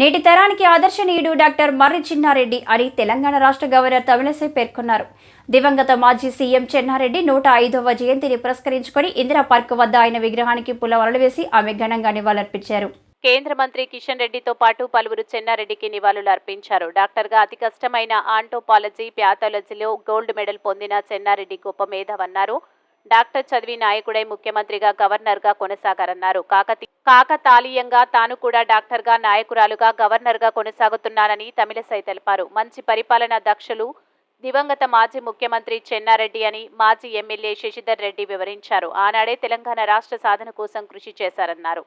నేటి తరానికి ఆదర్శనీయుడు డాక్టర్ మర్రి చిన్నారెడ్డి అని తెలంగాణ రాష్ట్ర గవర్నర్ తమిళసై పేర్కొన్నారు. దివంగత మాజీ సీఎం చెన్నారెడ్డి నూట ఐదవ జయంతిని పురస్కరించుకొని ఇందిరా పార్క్ వద్ద ఆయన విగ్రహానికి పులవరలు వేసి ఆమె ఘనంగా నివాళులర్పించారు. కేంద్ర మంత్రి కిషన్ రెడ్డితో పాటు పలువురు చెన్నారెడ్డికి నివాళులు అర్పించారు డాక్టర్గా అతి కష్టమైన ఆంటోపాలజీ ప్యాథాలజీలో గోల్డ్ మెడల్ పొందిన చెన్నారెడ్డి గొప్ప మేధావన్నారు. డాక్టర్ చదివి నాయకుడై ముఖ్యమంత్రిగా గవర్నర్గా కొనసాగారన్నారు. కాకతి కాకతాళీయంగా తాను కూడా డాక్టర్గా నాయకురాలుగా గవర్నర్గా కొనసాగుతున్నానని తమిళసై తెలిపారు. మంచి పరిపాలన దక్షులు దివంగత మాజీ ముఖ్యమంత్రి చెన్నారెడ్డి అని మాజీ ఎమ్మెల్యే శశిధర్ రెడ్డి వివరించారు. ఆనాడే తెలంగాణ రాష్ట్ర సాధన కోసం కృషి చేశారన్నారు.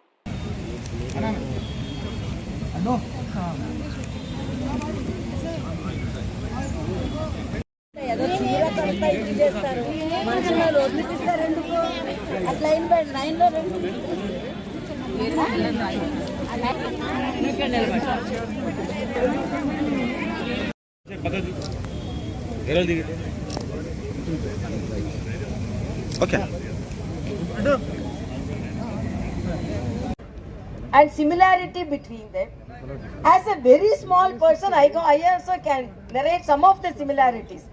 చీర కడతా ఇది చేస్తారు మనుషులు వదిలిపిస్తారు ఎందుకు అట్లా లైన్ పెట్టి లైన్లో రెండు okay and similarity between them. As a very small person, I, go, I also can narrate some of the similarities.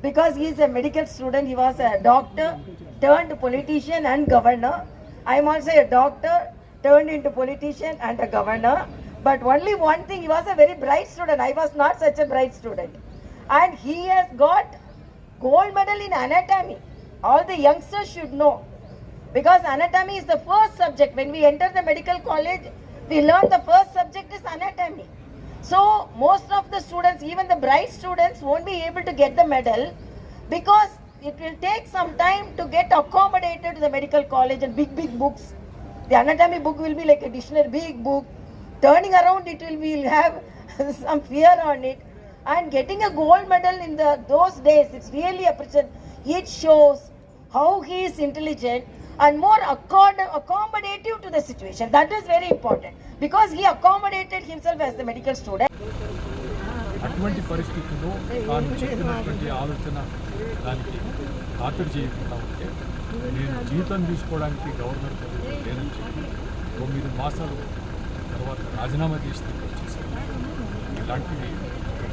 Because he is a medical student, he was a doctor, turned politician and governor. I am also a doctor, turned into politician and a governor. But only one thing, he was a very bright student. I was not such a bright student. And he has got gold medal in anatomy. All the youngsters should know. Because anatomy is the first subject. When we enter the medical college, we learn the first subject is anatomy. So most of the students, even the bright students, won't be able to get the medal because it will take some time to get accommodated to the medical college and big, big books. The anatomy book will be like a dictionary, big book. Turning around, it will be have some fear on it. And getting a gold medal in the those days, it's really appreciated. It shows how he is intelligent and more accord, accommodative to the situation. That is very important because he accommodated himself as the medical student. అటువంటి పరిస్థితుల్లో తాను చెప్పినటువంటి ఆలోచన దానికి ఖాతరు చేయకుండా ఉంటే నేను జీతం తీసుకోవడానికి గవర్నర్ లేదని చెప్పి తొమ్మిది మాసాలు తర్వాత రాజీనామా చేసి వచ్చేసాను ఇలాంటివి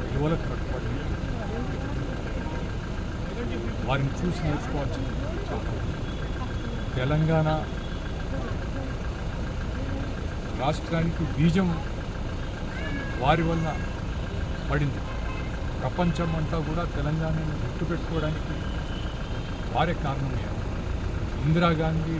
విలువలకు కట్టుబడి వారిని చూసి నేర్చుకోవాల్సింది చాలా తెలంగాణ రాష్ట్రానికి బీజం వారి వల్ల పడింది. ప్రపంచం అంతా కూడా తెలంగాణను గుర్తుపెట్టుకోవడానికి వారే కారణమయ్యారు. ఇందిరాగాంధీ